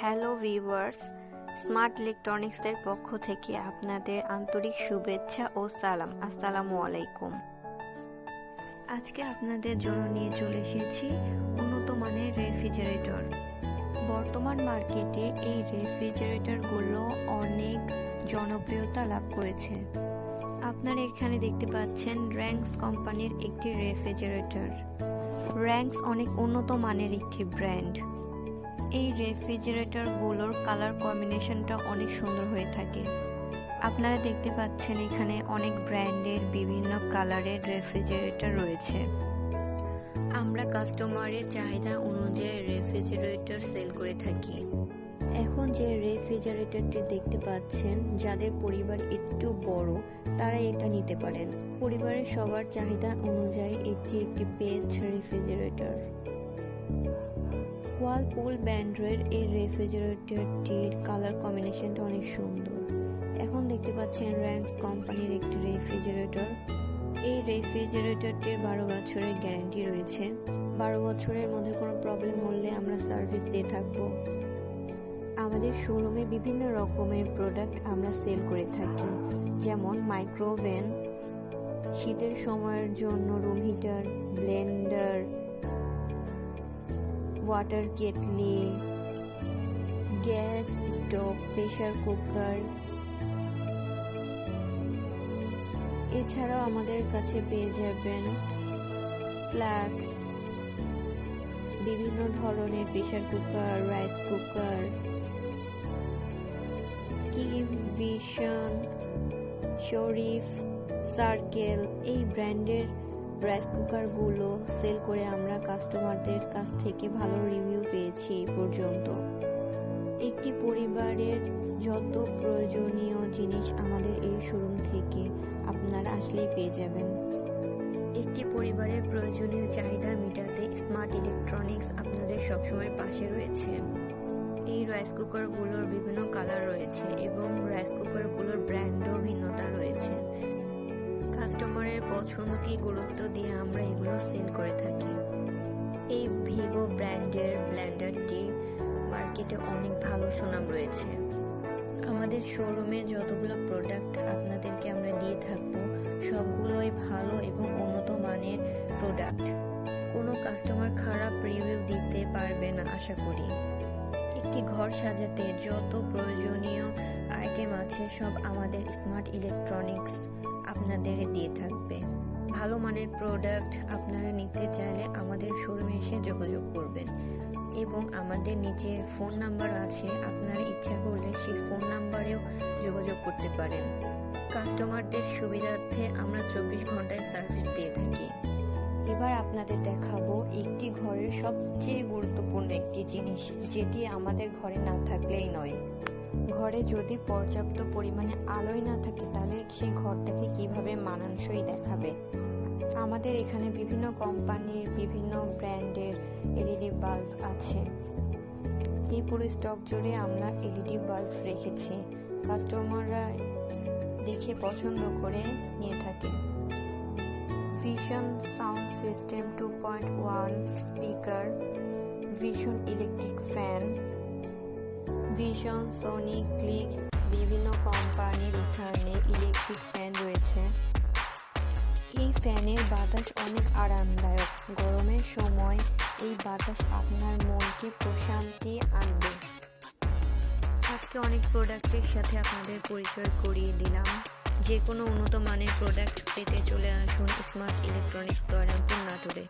Hello viewers smart ইলেকট্রনিক্সের পক্ষ থেকে আপনাদের আন্তরিক শুভেচ্ছা ও সালাম। আসসালামু আলাইকুম। আজকে আপনাদের জন্য নিয়ে চলে এসেছি উন্নত মানের রেফ্রিজারেটর। বর্তমান মার্কেটে এই রেফ্রিজারেটরগুলো অনেক জনপ্রিয়তা লাভ করেছে। আপনারা এখানে দেখতে পাচ্ছেন র্যাঙ্কস কোম্পানির একটি রেফ্রিজারেটর। র্যাঙ্কস অনেক উন্নত মানের একটি ব্র্যান্ড। এই রেফ্রিজারেটরগুলোর কালার কম্বিনেশনটা অনেক সুন্দর হয়ে থাকে। আপনারা দেখতে পাচ্ছেন এখানে অনেক ব্র্যান্ডের বিভিন্ন কালারের রেফ্রিজারেটর রয়েছে। আমরা কাস্টমারের চাহিদা অনুযায়ী রেফ্রিজারেটর সেল করে থাকি। এখন যে রেফ্রিজারেটরটি দেখতে পাচ্ছেন, যাদের পরিবার একটু বড় তারা এটা নিতে পারেন। পরিবারের সবার চাহিদা অনুযায়ী এটি একটি বেস্ট রেফ্রিজারেটর। ওয়ালপুল ব্র্যান্ডের এই রেফ্রিজারেটরটির কালার কম্বিনেশনটা অনেক সুন্দর। এখন দেখতে পাচ্ছেন র্যাঙ্কস কোম্পানির একটি রেফ্রিজারেটর। এই রেফ্রিজারেটরটির বারো বছরের গ্যারান্টি রয়েছে। বারো বছরের মধ্যে কোনো প্রবলেম হলে আমরা সার্ভিস দিয়ে থাকব। আমাদের শোরুমে বিভিন্ন রকমের প্রোডাক্ট আমরা সেল করে থাকি। যেমন মাইক্রোওভেন, শীতের সময়ের জন্য room heater, blender water kettle gas stove pressure cooker এছাড়াও আমাদের কাছে পেয়ে যাবেন ফ্লাক্স বিভিন্ন ধরনের pressure cooker rice cooker Kiam Sharif circle এই ব্র্যান্ডের রাইস কুকারগুলো সেল করে আমরা কাস্টমারদের কাছ থেকে ভালো রিভিউ পেয়েছি এই পর্যন্ত। একটি পরিবারের যত প্রয়োজনীয় জিনিস আমাদের এই শোরুম থেকে আপনারা আসলেই পেয়ে যাবেন। একটি পরিবারের প্রয়োজনীয় চাহিদা মেটাতে স্মার্ট ইলেকট্রনিক্স আপনাদের সবসময় পাশে রয়েছে। এই রাইস কুকারগুলোর বিভিন্ন কালার রয়েছে এবং রাইস কুকারগুলোর ব্র্যান্ডও ভিন্নতা রয়েছে। কাস্টমারের পছন্দকে গুরুত্ব দিয়ে আমরা এগুলো সেল করে থাকি। এই ভিগো ব্র্যান্ডের ব্ল্যান্ডারটি মার্কেটে অনেক ভালো সুনাম রয়েছে। আমাদের শোরুমে যতগুলো প্রোডাক্ট আপনাদেরকে আমরা দিয়ে থাকব, সবগুলোই ভালো এবং উন্নত মানের প্রোডাক্ট কোনো কাস্টমার খারাপ রিভিউ দিতে পারবে না, আশা করি। একটি ঘর সাজাতে যত প্রয়োজনীয় আইটেম আছে, সব আমাদের স্মার্ট ইলেকট্রনিক্স আপনাদের দিয়ে থাকবে। ভালো মানের প্রোডাক্ট আপনারা নিতে চাইলে আমাদের শোরুমে এসে যোগাযোগ করবেন। এবং আমাদের নিচে ফোন নাম্বার আছে, আপনারা ইচ্ছা করলে সেই ফোন নাম্বারেও যোগাযোগ করতে পারেন। কাস্টমারদের সুবিধার্থে আমরা চব্বিশ ঘন্টায় সার্ভিস আপনাদের দেখাবো একটি ঘরের সবচেয়ে গুরুত্বপূর্ণ একটি জিনিস, যেটি আমাদের ঘরে না থাকলেই নয়। ঘরে যদি পর্যাপ্ত পরিমাণে আলোই না থাকে, তাহলে সেই ঘরটাকে কীভাবে মানানসই দেখাবে? আমাদের এখানে বিভিন্ন কোম্পানির বিভিন্ন ব্র্যান্ডের এলইডি বাল্ব আছে। এই পুরো স্টক জুড়ে আমরা এলইডি বাল্ব রেখেছি। কাস্টমাররা দেখে পছন্দ করে নিয়ে থাকে। Vision sound system two point one speaker Vision electric fan Vision Sony Click বিভিন্ন কোম্পানির এখানে ইলেকট্রিক ফ্যান রয়েছে। এই ফ্যানের বাতাস অনেক আরামদায়ক। গরমের সময় এই বাতাস আপনার মনকে প্রশান্তি আনবে। আজকে অনেক প্রোডাক্টের সাথে আপনাদের পরিচয় করিয়ে দিলাম। যে কোনো উন্নত মানের প্রোডাক্ট পেতে চলে আসুন স্মার্ট ইলেকট্রনিক্স দয়ারামপুর নাটোরে।